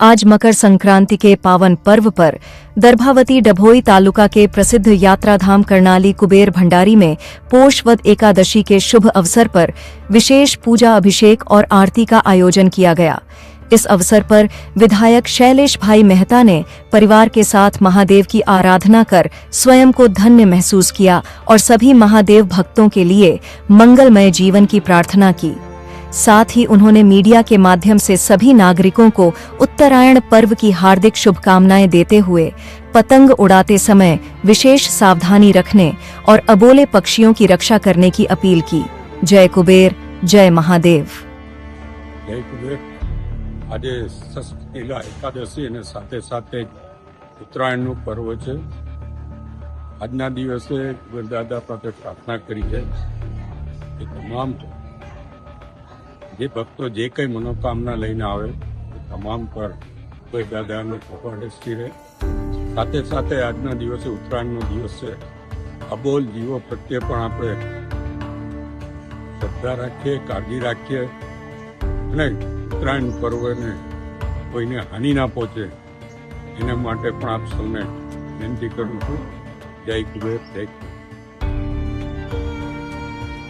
आज मकर संक्रांति के पावन पर्व पर दर्भावती डभोई तालुका के प्रसिद्ध यात्राधाम करनाली कुबेर भंडारी में पोषवद एकादशी के शुभ अवसर पर विशेष पूजा अभिषेक और आरती का आयोजन किया गया। इस अवसर पर विधायक शैलेश भाई मेहता ने परिवार के साथ महादेव की आराधना कर स्वयं को धन्य महसूस किया और सभी महादेव भक्तों के लिए मंगलमय जीवन की प्रार्थना की। साथ ही उन्होंने मीडिया के माध्यम से सभी नागरिकों को उत्तरायण पर्व की हार्दिक शुभकामनाएं देते हुए पतंग उड़ाते समय विशेष सावधानी रखने और अबोले पक्षियों की रक्षा करने की अपील की जय कुबेर जय महादेव જય કુબેર આજે સસ્તીલા એકાદશી અને સાથે સાથે જ ઉત્તરાયણનું પર્વ છે આજના દિવસે કુબેર દાદા પાસે પ્રાર્થના કરી છે કે તમામ જે ભક્તો જે કંઈ મનોકામના લઈને આવે તમામ પર કોઈ દાદાનું દૃષ્ટિ રહે. સાથે સાથે આજના દિવસે ઉત્તરાયણનો દિવસ છે. અબોલ જીવો પ્રત્યે પણ આપણે શ્રદ્ધા રાખીએ, કાળજી રાખીએ અને ઉત્તરાયણ પર્વને કોઈને હાનિ ના પહોંચે, એના માટે પણ આપ સૌને વિનંતી કરું છું. જય કુબેર જય કુબેર.